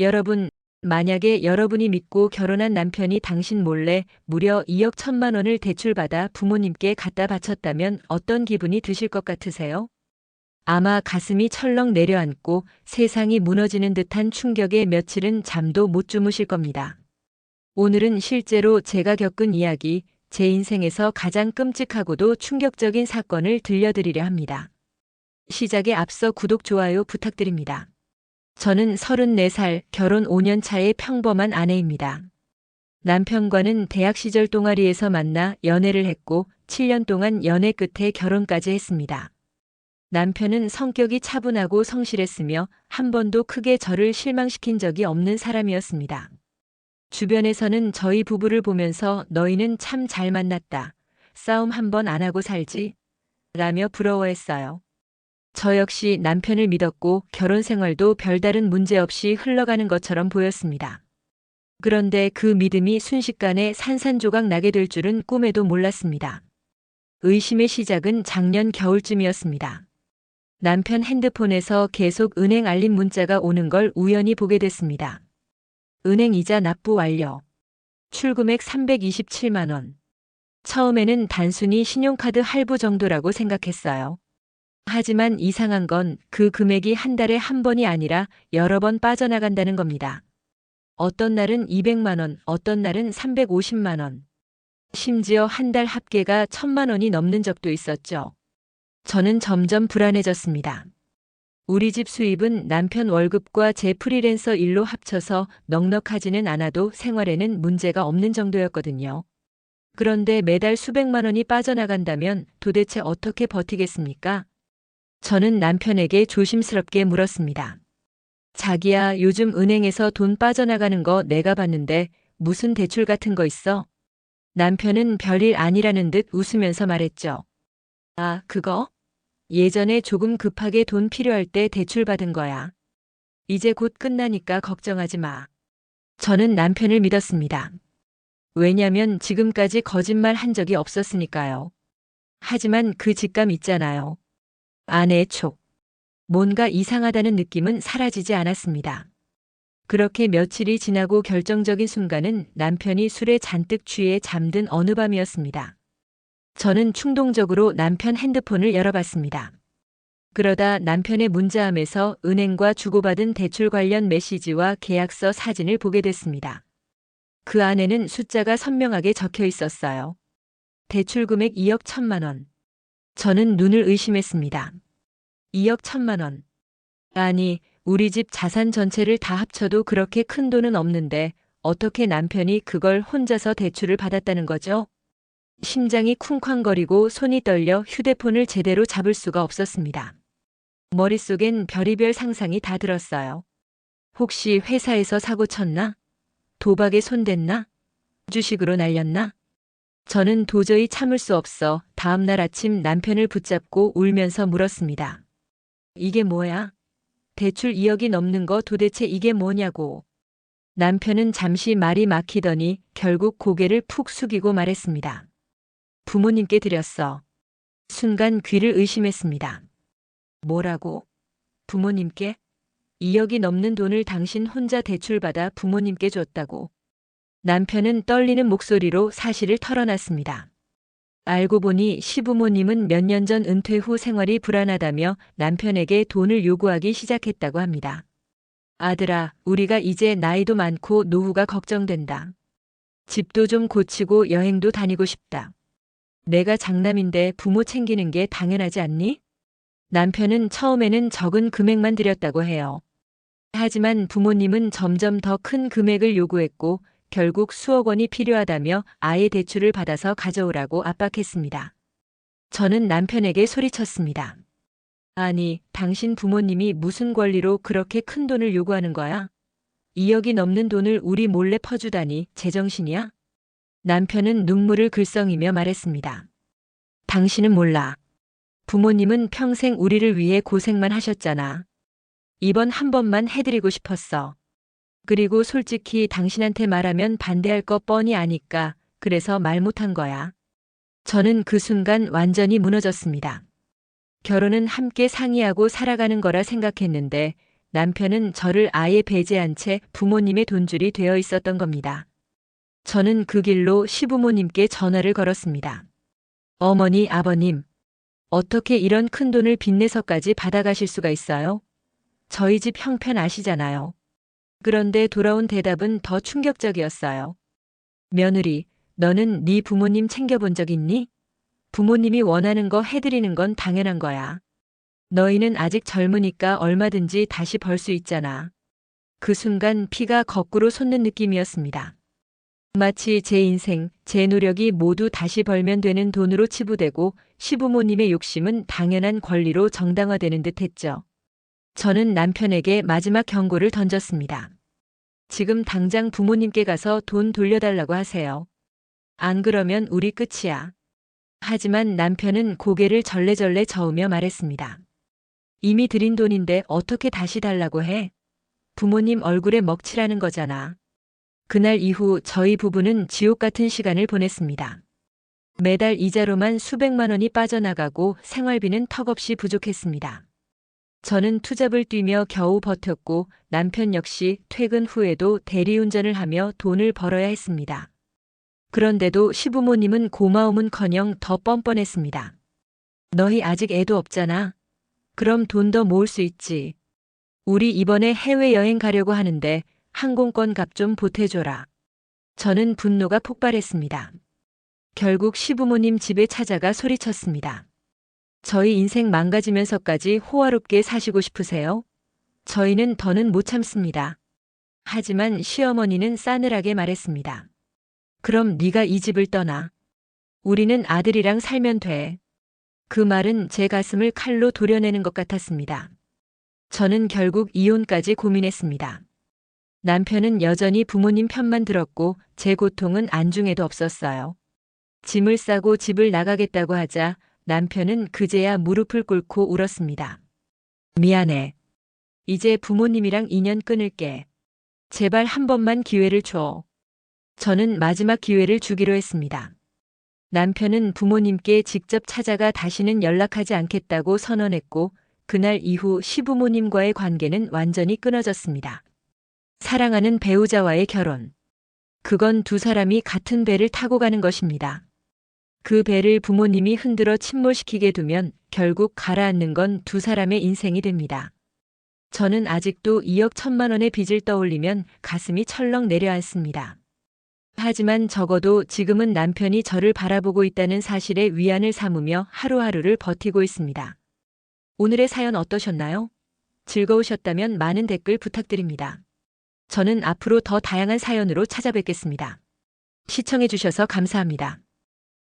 여러분, 만약에 여러분이 믿고 결혼한 남편이 당신 몰래 무려 2억 1천만 원을 대출받아 부모님께 갖다 바쳤다면 어떤 기분이 드실 것 같으세요? 아마 가슴이 철렁 내려앉고 세상이 무너지는 듯한 충격에 며칠은 잠도 못 주무실 겁니다. 오늘은 실제로 제가 겪은 이야기, 제 인생에서 가장 끔찍하고도 충격적인 사건을 들려드리려 합니다. 시작에 앞서 구독, 좋아요 부탁드립니다. 저는 34살 결혼 5년 차의 평범한 아내입니다. 남편과는 대학 시절 동아리에서 만나 연애를 했고 7년 동안 연애 끝에 결혼까지 했습니다. 남편은 성격이 차분하고 성실했으며 한 번도 크게 저를 실망시킨 적이 없는 사람이었습니다. 주변에서는 저희 부부를 보면서 너희는 참 잘 만났다. 싸움 한 번 안 하고 살지. 라며 부러워했어요. 저 역시 남편을 믿었고 결혼 생활도 별다른 문제 없이 흘러가는 것처럼 보였습니다. 그런데 그 믿음이 순식간에 산산조각 나게 될 줄은 꿈에도 몰랐습니다. 의심의 시작은 작년 겨울쯤이었습니다. 남편 핸드폰에서 계속 은행 알림 문자가 오는 걸 우연히 보게 됐습니다. 은행 이자 납부 완료. 출금액 327만 원. 처음에는 단순히 신용카드 할부 정도라고 생각했어요. 하지만 이상한 건 그 금액이 한 달에 한 번이 아니라 여러 번 빠져나간다는 겁니다. 어떤 날은 200만원, 어떤 날은 350만원. 심지어 한 달 합계가 1000만 원이 넘는 적도 있었죠. 저는 점점 불안해졌습니다. 우리 집 수입은 남편 월급과 제 프리랜서 일로 합쳐서 넉넉하지는 않아도 생활에는 문제가 없는 정도였거든요. 그런데 매달 수백만 원이 빠져나간다면 도대체 어떻게 버티겠습니까? 저는 남편에게 조심스럽게 물었습니다. 자기야, 요즘 은행에서 돈 빠져나가는 거 내가 봤는데 무슨 대출 같은 거 있어? 남편은 별일 아니라는 듯 웃으면서 말했죠. 아, 그거? 예전에 조금 급하게 돈 필요할 때 대출 받은 거야. 이제 곧 끝나니까 걱정하지 마. 저는 남편을 믿었습니다. 왜냐면 지금까지 거짓말 한 적이 없었으니까요. 하지만 그 직감 있잖아요. 아내의 촉. 뭔가 이상하다는 느낌은 사라지지 않았습니다. 그렇게 며칠이 지나고 결정적인 순간은 남편이 술에 잔뜩 취해 잠든 어느 밤이었습니다. 저는 충동적으로 남편 핸드폰을 열어봤습니다. 그러다 남편의 문자함에서 은행과 주고받은 대출 관련 메시지와 계약서 사진을 보게 됐습니다. 그 안에는 숫자가 선명하게 적혀 있었어요. 대출 금액 2억 1천만 원. 저는 눈을 의심했습니다. 2억 1천만 원. 아니, 우리 집 자산 전체를 다 합쳐도 그렇게 큰 돈은 없는데 어떻게 남편이 그걸 혼자서 대출을 받았다는 거죠? 심장이 쿵쾅거리고 손이 떨려 휴대폰을 제대로 잡을 수가 없었습니다. 머릿속엔 별의별 상상이 다 들었어요. 혹시 회사에서 사고 쳤나? 도박에 손댔나? 주식으로 날렸나? 저는 도저히 참을 수 없어 다음 날 아침 남편을 붙잡고 울면서 물었습니다. 이게 뭐야? 대출 2억이 넘는 거 도대체 이게 뭐냐고. 남편은 잠시 말이 막히더니 결국 고개를 푹 숙이고 말했습니다. 부모님께 드렸어. 순간 귀를 의심했습니다. 뭐라고? 부모님께? 2억이 넘는 돈을 당신 혼자 대출받아 부모님께 줬다고. 남편은 떨리는 목소리로 사실을 털어놨습니다. 알고 보니 시부모님은 몇 년 전 은퇴 후 생활이 불안하다며 남편에게 돈을 요구하기 시작했다고 합니다. 아들아, 우리가 이제 나이도 많고 노후가 걱정된다. 집도 좀 고치고 여행도 다니고 싶다. 내가 장남인데 부모 챙기는 게 당연하지 않니? 남편은 처음에는 적은 금액만 드렸다고 해요. 하지만 부모님은 점점 더 큰 금액을 요구했고 결국 수억 원이 필요하다며 아예 대출을 받아서 가져오라고 압박했습니다. 저는 남편에게 소리쳤습니다. 아니, 당신 부모님이 무슨 권리로 그렇게 큰 돈을 요구하는 거야? 2억이 넘는 돈을 우리 몰래 퍼주다니 제정신이야? 남편은 눈물을 글썽이며 말했습니다. 당신은 몰라. 부모님은 평생 우리를 위해 고생만 하셨잖아. 이번 한 번만 해드리고 싶었어. 그리고 솔직히 당신한테 말하면 반대할 거 뻔히 아니까 그래서 말 못한 거야. 저는 그 순간 완전히 무너졌습니다. 결혼은 함께 상의하고 살아가는 거라 생각했는데 남편은 저를 아예 배제한 채 부모님의 돈줄이 되어 있었던 겁니다. 저는 그 길로 시부모님께 전화를 걸었습니다. 어머니, 아버님, 어떻게 이런 큰 돈을 빚내서까지 받아가실 수가 있어요? 저희 집 형편 아시잖아요. 그런데 돌아온 대답은 더 충격적이었어요. 며느리, 너는 네 부모님 챙겨본 적 있니? 부모님이 원하는 거 해드리는 건 당연한 거야. 너희는 아직 젊으니까 얼마든지 다시 벌 수 있잖아. 그 순간 피가 거꾸로 솟는 느낌이었습니다. 마치 제 인생, 제 노력이 모두 다시 벌면 되는 돈으로 치부되고 시부모님의 욕심은 당연한 권리로 정당화되는 듯 했죠. 저는 남편에게 마지막 경고를 던졌습니다. 지금 당장 부모님께 가서 돈 돌려달라고 하세요. 안 그러면 우리 끝이야. 하지만 남편은 고개를 절레절레 저으며 말했습니다. 이미 드린 돈인데 어떻게 다시 달라고 해? 부모님 얼굴에 먹칠하는 거잖아. 그날 이후 저희 부부는 지옥 같은 시간을 보냈습니다. 매달 이자로만 수백만 원이 빠져나가고 생활비는 턱없이 부족했습니다. 저는 투잡을 뛰며 겨우 버텼고 남편 역시 퇴근 후에도 대리운전을 하며 돈을 벌어야 했습니다. 그런데도 시부모님은 고마움은커녕 더 뻔뻔했습니다. 너희 아직 애도 없잖아. 그럼 돈 더 모을 수 있지. 우리 이번에 해외여행 가려고 하는데 항공권 값 좀 보태줘라. 저는 분노가 폭발했습니다. 결국 시부모님 집에 찾아가 소리쳤습니다. 저희 인생 망가지면서까지 호화롭게 사시고 싶으세요? 저희는 더는 못 참습니다. 하지만 시어머니는 싸늘하게 말했습니다. 그럼 네가 이 집을 떠나. 우리는 아들이랑 살면 돼. 그 말은 제 가슴을 칼로 도려내는 것 같았습니다. 저는 결국 이혼까지 고민했습니다. 남편은 여전히 부모님 편만 들었고 제 고통은 안중에도 없었어요. 짐을 싸고 집을 나가겠다고 하자 남편은 그제야 무릎을 꿇고 울었습니다. 미안해. 이제 부모님이랑 인연 끊을게. 제발 한 번만 기회를 줘. 저는 마지막 기회를 주기로 했습니다. 남편은 부모님께 직접 찾아가 다시는 연락하지 않겠다고 선언했고 그날 이후 시부모님과의 관계는 완전히 끊어졌습니다. 사랑하는 배우자와의 결혼. 그건 두 사람이 같은 배를 타고 가는 것입니다. 그 배를 부모님이 흔들어 침몰시키게 두면 결국 가라앉는 건 두 사람의 인생이 됩니다. 저는 아직도 2억 천만 원의 빚을 떠올리면 가슴이 철렁 내려앉습니다. 하지만 적어도 지금은 남편이 저를 바라보고 있다는 사실에 위안을 삼으며 하루하루를 버티고 있습니다. 오늘의 사연 어떠셨나요? 즐거우셨다면 많은 댓글 부탁드립니다. 저는 앞으로 더 다양한 사연으로 찾아뵙겠습니다. 시청해주셔서 감사합니다.